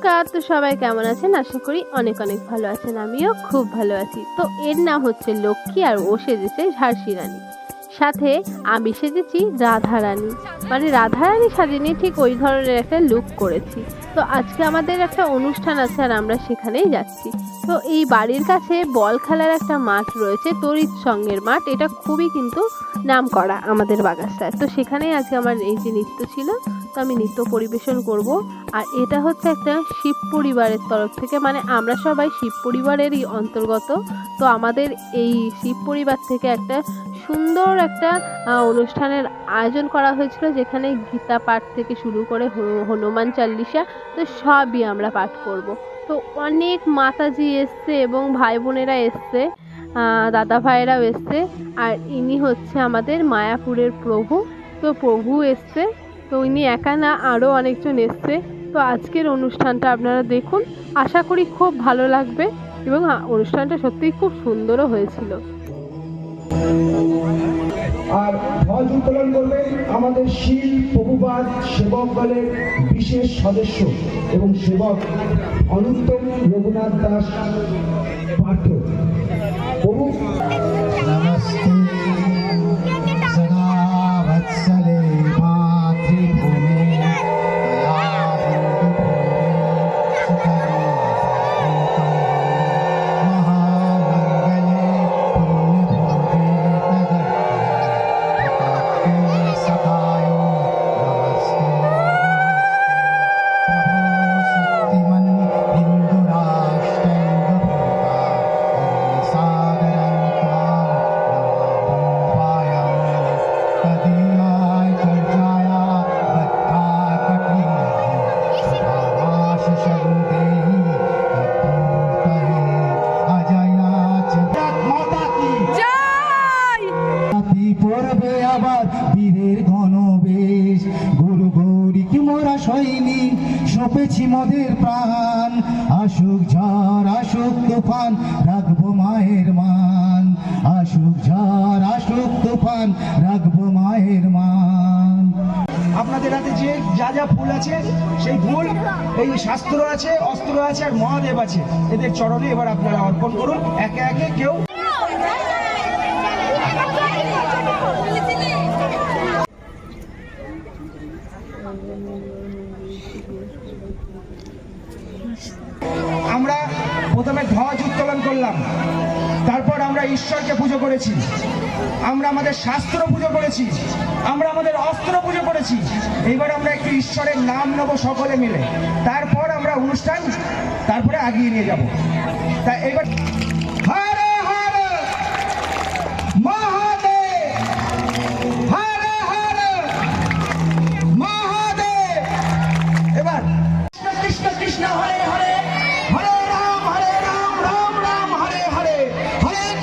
নমস্কার, তো সবাই কেমন আছেন? আশা করি অনেক অনেক ভালো আছেন। আমিও খুব ভালো আছি। তো এর নাম হচ্ছে লক্ষ্মী আর ও সেজেছে ঝাড়সি রানী। সাথে আমি সেজেছি রাধা রানী। মানে রাধা রানী সাজিনি ঠিক ওই ধরনের একটা লুক করেছি। তো আজকে আমাদের একটা অনুষ্ঠান আছে আর আমরা সেখানেই যাচ্ছি। তো এই বাড়ির কাছে বল খেলার একটা মাঠ রয়েছে তরিৎ সঙ্গের মাঠ। এটা খুবই কিন্তু নাম করা আমাদের বাগাস্তায় তো সেখানেই আজকে আমার এই যে নৃত্য ছিল। তো আমি নৃত্য পরিবেশন করব। আর এটা হচ্ছে একটা শিব পরিবারের তরফ থেকে মানে আমরা সবাই শিব পরিবারেরই অন্তর্গত। তো আমাদের এই শিব পরিবার থেকে একটা সুন্দর একটা অনুষ্ঠানের আয়োজন করা হয়েছিল, যেখানে গীতা পাঠ থেকে শুরু করে হনুমান চাল্লিশা, তো সবই আমরা পাঠ করব। তো অনেক মাতাজি এসছে এবং ভাই বোনেরা এসছে দাদা ভাইয়েরাও এসছে, আর ইনি হচ্ছে আমাদের মায়াপুরের প্রভু। তো প্রভু এসছে তো ইনি একা না আরও অনেকজন এসছে। তো আজকের অনুষ্ঠানটা আপনারা দেখুন। আশা করি খুব ভালো লাগবে এবং অনুষ্ঠানটা সত্যিই খুব সুন্দরও হয়েছিল। আর ধ্বজ উত্তোলন করবেন আমাদের শিল প্রভুবাদ সেবক দলের বিশেষ সদস্য এবং সেবক অনুত্তম রঘুনাথ দাস পার্থ। তুফান রাখব মায়ের মান। আপনাদের হাতে যে যা যা ফুল আছে, সেই ফুল, এই শাস্ত্র আছে, অস্ত্র আছে আর মহাদেব আছে। এদের চরণে এবার আপনারা অর্পণ করুন। একে একে কেউ আমরা প্রথমে ধ্বজ উত্তোলন করলাম। ঈশ্বরকে পুজো করেছি। আমরা আমাদের শাস্ত্র পুজো করেছি। আমরা আমাদের অস্ত্র পুজো করেছি। এবার আমরা একটু ঈশ্বরের নাম নেব সকলে মিলে। তারপর আমরা অনুষ্ঠান, তারপরে আগিয়ে নিয়ে যাব। তা এবার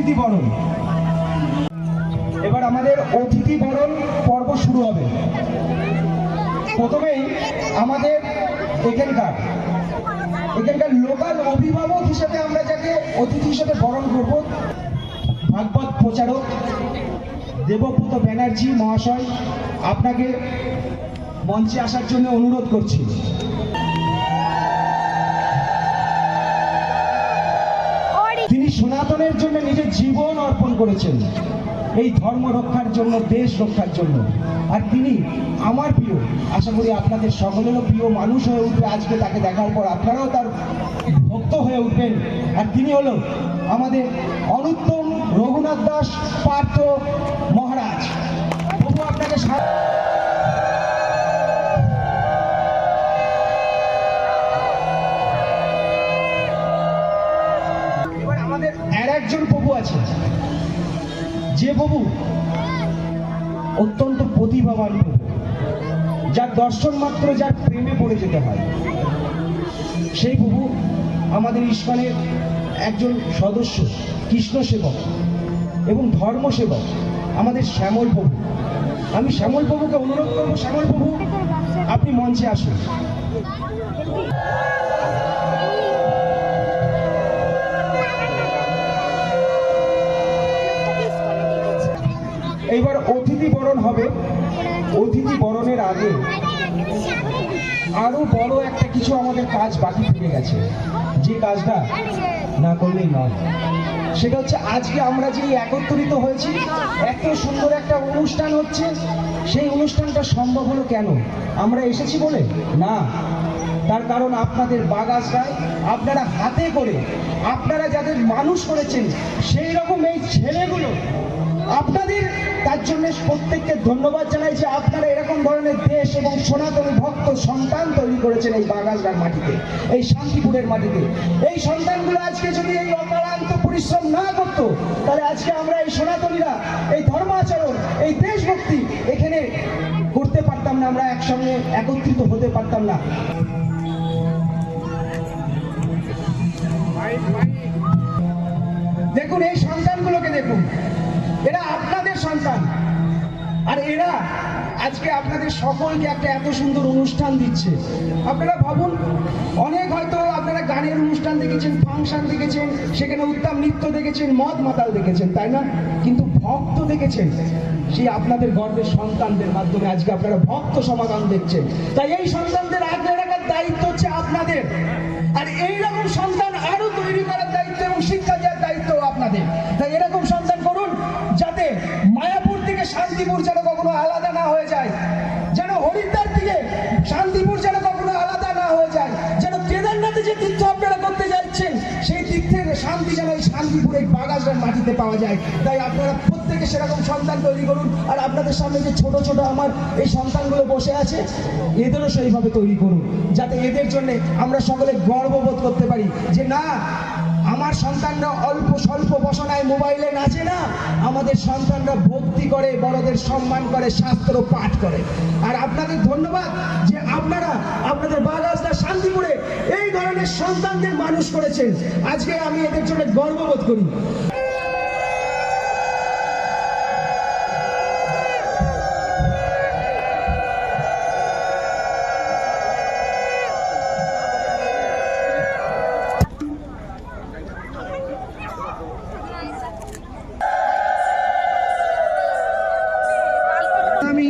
অতিথি বরণ। এবার আমাদের অতিথি বরণ পর্ব শুরু হবে। প্রথমেই আমাদের এখানকার এখানকার লোকাল অভিভাবক হিসেবে আমরা যাকে অতিথি হিসেবে বরণ করব, ভাগবত প্রচারক দেবব্রত ব্যানার্জি মহাশয়, আপনাকে মঞ্চে আসার জন্য অনুরোধ করছি। সনাতনের জন্য নিজের জীবন অর্পণ করেছেন। এই ধর্ম রক্ষার জন্য, দেশ রক্ষার জন্য। আর তিনি আমার প্রিয়, আশা করি আপনাদের সকলেরও প্রিয় মানুষ হয়ে উঠবে আজকে তাকে দেখার পর। আপনারাও তার ভক্ত হয়ে উঠবেন। আর তিনি হলো আমাদের অনুত্তম রঘুনাথ দাস পার্থ মহারাজ। প্রভু আপনাকে আছে? যে প্রভু অত্যন্ত প্রতিভাবান প্রভু, যার দর্শন মাত্র যার প্রেমে পড়ে যেতে হয়, সেই প্রভু আমাদের ইস্কনের একজন সদস্য, কৃষ্ণ সেবক এবং ধর্ম সেবক, আমাদের শ্যামল প্রভু। আমি শ্যামল প্রভুকে অনুরোধ করব, শ্যামল প্রভু, আপনি মঞ্চে আসুন। এইবার অতিথি বরণ হবে। অতিথি বরণের আগে আরও বড় একটা কিছু আমাদের কাজ বাকি থেকে গেছে। যে কাজটা না করলেই নয়। সেটা হচ্ছে আজকে আমরা যে একত্রিত হয়েছি, এত সুন্দর একটা অনুষ্ঠান হচ্ছে। সেই অনুষ্ঠানটা সম্ভব হলো কেন? আমরা এসেছি বলে? না। তার কারণ আপনাদের বাগাসরায় আপনারা হাতে করে, আপনারা যাদের মানুষ করেছেন সেই রকম এই ছেলেগুলো আপনাদের, তার জন্য প্রত্যেককে ধন্যবাদ জানাই যে আপনারা এরকম ধরনের দেশ এবং সনাতনী ভক্ত সন্তান তৈরি করেছেন এই বাগাসগার মাটিতে, এই শান্তিপুরের মাটিতে। এই সন্তানগুলো আজকে যদি এই অকালান্ত পরিশ্রম না করতো, তাহলে আজকে আমরা এই সনাতনীরা, এই ধর্মাচরণ, এই দেশভক্তি এখানে করতে পারতাম না, আমরা একসঙ্গে একত্রিত হতে পারতাম না। দেখুন, এই সন্তানগুলোকে দেখুন। এরা আপনাদের সন্তান। আর এরা আজকে আপনাদের সকলকে একটা এত সুন্দর অনুষ্ঠান দিচ্ছে। আপনারা ভাবুন, অনেক হয়তো আপনারা গানের অনুষ্ঠান দেখেছেন, ফাংশন দেখেছেন, সেখানে উত্তম নৃত্য দেখেছেন, মদ মাতাল দেখেছেন, তাই না? কিন্তু ভক্ত দেখেছেন, সেই আপনাদের গর্বের সন্তানদের মাধ্যমে আজকে আপনারা ভক্ত সমাধান দেখছেন। তাই এই সন্তানদের আগলে রাখার দায়িত্ব হচ্ছে আপনাদের। আর এইরকম শান্তিপুর যেন কখনো আলাদা না হয়ে যায়। যেন হরিদ্বার থেকে শান্তিপুর যেন কখনো আলাদা না হয়ে যায়। যেন কেদারনাথে যে তীর্থ আপনারা করতে যাচ্ছেন, সেই তীর্থের শান্তি যেন এই শান্তিপুর এই বাগাসের মাটিতে পাওয়া যায়। তাই আপনারা প্রত্যেকে সেরকম সন্তান তৈরি করুন। আর আপনাদের সামনে যে ছোট ছোট আমার এই সন্তানগুলো বসে আছে, এদেরও সেইভাবে তৈরি করুন। যাতে এদের জন্য আমরা সকলে গর্ববোধ করতে পারি যে না আমার সন্তানরা অল্প স্বল্প বসনায় মোবাইলে নাচে না, আমাদের সন্তানরা ভক্তি করে, বড়দের সম্মান করে, শাস্ত্র পাঠ করে। আর আপনাদের ধন্যবাদ যে আপনারা আপনাদের বাগাজদা শান্তিপুরে এই ধরনের সন্তানদের মানুষ করেছেন। আজকে আমি এদের জন্য গর্ববোধ করি।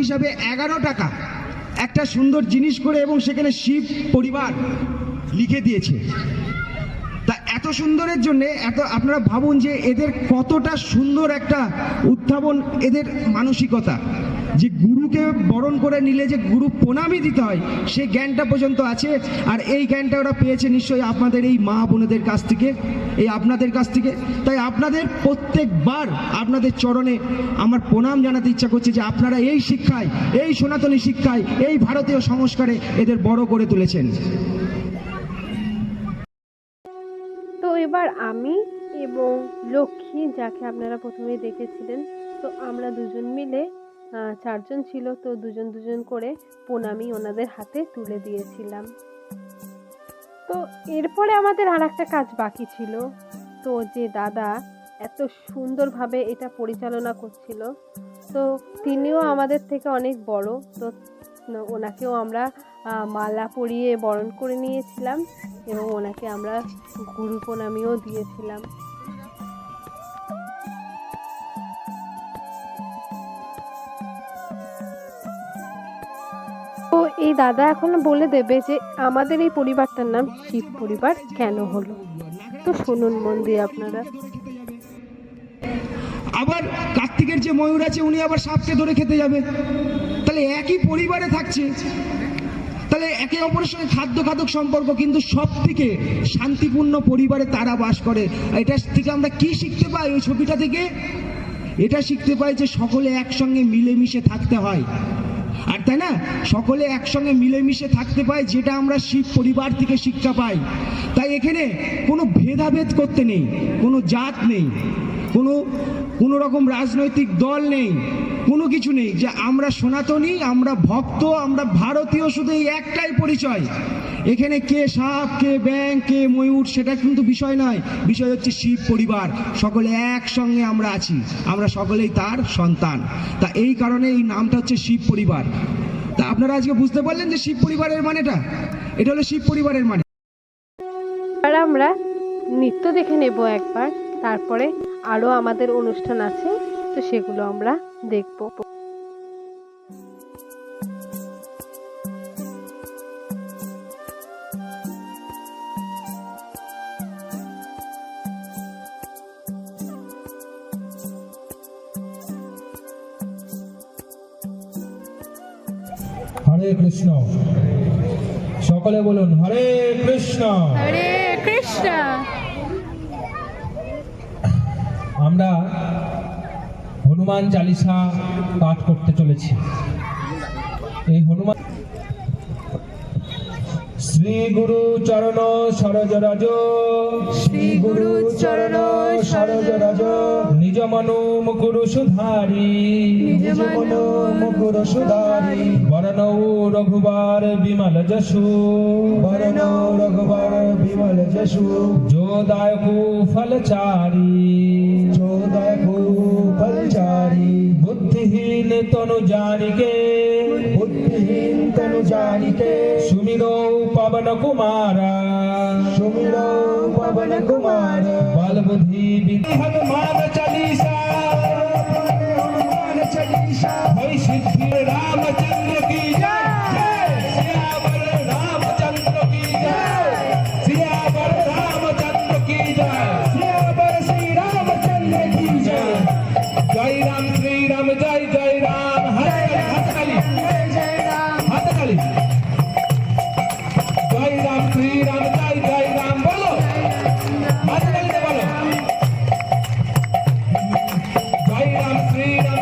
হিসাবে এগারো টাকা একটা সুন্দর জিনিস করে এবং সেখানে শিব পরিবার লিখে দিয়েছে। তা এত সুন্দরের জন্য এত আপনারা ভাবুন যে এদের কতটা সুন্দর একটা উত্থাপন, এদের মানসিকতা, যে গুরুকে বরণ করে নিলে যে গুরু প্রণামী দিতে হয়, সেই জ্ঞানটা পর্যন্ত আছে। আর এই জ্ঞানটা ওরা পেয়েছে নিশ্চয়ই আপনাদের এই মা বোনেদের কাছ থেকে, এই আপনাদের কাছ থেকে। তাই আপনাদের প্রত্যেকবার আপনাদের চরণে আমার প্রণাম জানাতে ইচ্ছা করছে যে আপনারা এই শিক্ষায়, এই সনাতনী শিক্ষায়, এই ভারতীয় সংস্কারে এদের বড় করে তুলেছেন। তো এবার আমি এবং লক্ষ্মী, যাকে আপনারা প্রথমেই দেখেছিলেন, তো আমরা দুজন মিলে চারজন ছিল, তো দুজন দুজন করে প্রণামী ওনাদের হাতে তুলে দিয়েছিলাম। তো এরপরে আমাদের আর একটা কাজ বাকি ছিল। তো যে দাদা এত সুন্দরভাবে এটা পরিচালনা করছিল, তো তিনিও আমাদের থেকে অনেক বড়, তো ওনাকেও আমরা মালা পরিয়ে বরণ করে নিয়েছিলাম এবং ওনাকে আমরা গুরু প্রণামীও দিয়েছিলাম। এই দাদা এখন বলে দেবে যে আমাদের এই পরিবারটার নাম শিব পরিবার কেন হলো? তো শুনুন মন দিয়ে আপনারা। আবার কার্তিকের যে ময়ূর আছে, উনি আবার সাপকে ধরে খেতে যাবে। তাহলে একই পরিবারে থাকছে। তাহলে একে অপরের সঙ্গে খাদ্য খাদক সম্পর্ক, কিন্তু সব থেকে শান্তিপূর্ণ পরিবারে তারা বাস করে। এটা থেকে আমরা কি শিখতে পাই? ওই ছবিটা থেকে এটা শিখতে পাই যে সকলে একসঙ্গে মিলেমিশে থাকতে হয়। আর তাই না? সকলে একসঙ্গে মিলেমিশে থাকতে পায়, যেটা আমরা শিখ পরিবার থেকে শিক্ষা পাই। তাই এখানে কোনো ভেদাভেদ করতে নেই, কোনো জাত নেই, কোনো কোনো রকম রাজনৈতিক দল নেই, কোনো কিছু নেই। যে আমরা সনাতনী, আমরা ভক্ত, আমরা ভারতীয়, শুধু এই একটাই পরিচয়। এখানে কে সাপ, কে ব্যাং কে ময়ূর, সেটা কিন্তু বিষয় নয়। বিষয় হচ্ছে শিব পরিবার। সকলে একসঙ্গে আমরা আছি। আমরা সকলেই তার সন্তান। তা এই কারণে এই নামটা হচ্ছে শিব পরিবার। তা আপনারা আজকে বুঝতে পারলেন যে শিব পরিবারের মানেটা? এটা হলো শিব পরিবারের মানে। এবার আমরা নৃত্য দেখে নেব একবার। তারপরে আরও আমাদের অনুষ্ঠান আছে, তো সেগুলো আমরা দেখব। হরে কৃষ্ণ। সকলে বলুন হরে কৃষ্ণ। হরে কৃষ্ণ। আমরা হনুমান চালিসা পাঠ করতে চলেছি। এই হনুমান শ্রী গুরু চরণ সরজ রাজ। শ্রী গুরু চরণ সরজ রাজ। নিজ মনো মুকুর সুধারি। নিজ মনো মুকুর সুধারি। বরণৌ রঘুবার বিমল যশু। বরণৌ রঘুবার বিমল যশু। যোদায়কু ফলচারি। যোদায়কু ফলচারি। বুদ্ধিহীন তনু জানিকে। বুদ্ধিহীন তনু জানিকে। সুমিরো পবন কুমারা। সুমিরো পবন কুমার। বল বুদ্ধি বিদ্যা হনুমান চাलीसा freedom.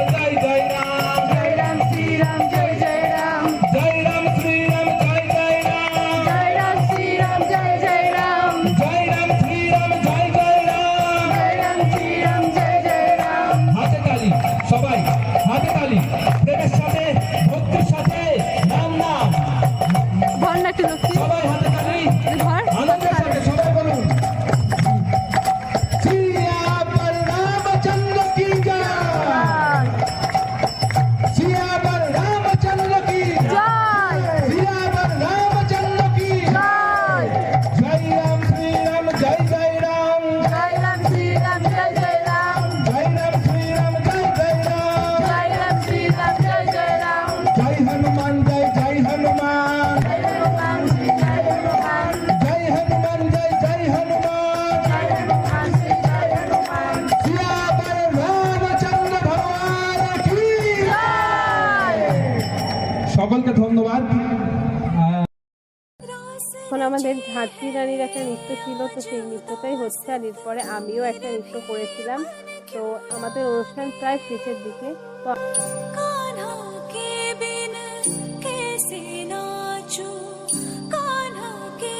আমাদের ঝাঁসি রানীর একটা নৃত্য ছিল তো সেই নৃত্যটাই হচ্ছে আর এরপরে আমিও একটা নৃত্য করেছিলাম তো আমাদের অনুষ্ঠান প্রায় শেষের দিকে তো कान्हा के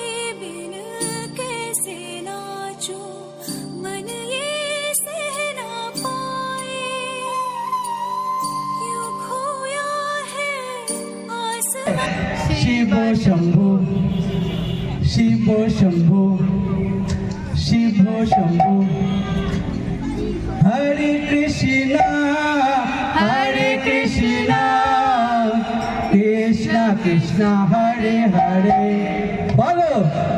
শিব শম্ভু শিব শম্ভু। হরে কৃষ্ণ হরে কৃষ্ণ। কৃষ্ণ কৃষ্ণ হরে হরে। বলো।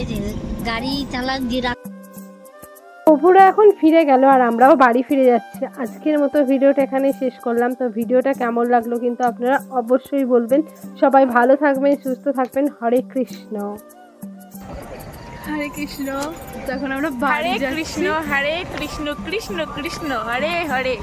এই যে গাড়ি চালাক যে অপুরা এখন ফিরে গেল আর আমরাও বাড়ি ফিরে যাচ্ছি। আজকের মতো ভিডিওটা এখানে শেষ করলাম। তো ভিডিওটা কেমন লাগল কিন্তু আপনারা অবশ্যই বলবেন। সবাই ভালো থাকবেন সুস্থ থাকবেন। হরে কৃষ্ণ। হরে কৃষ্ণ। তখন আমরা হরে কৃষ্ণ হরে কৃষ্ণ কৃষ্ণ কৃষ্ণ। হরে হরে।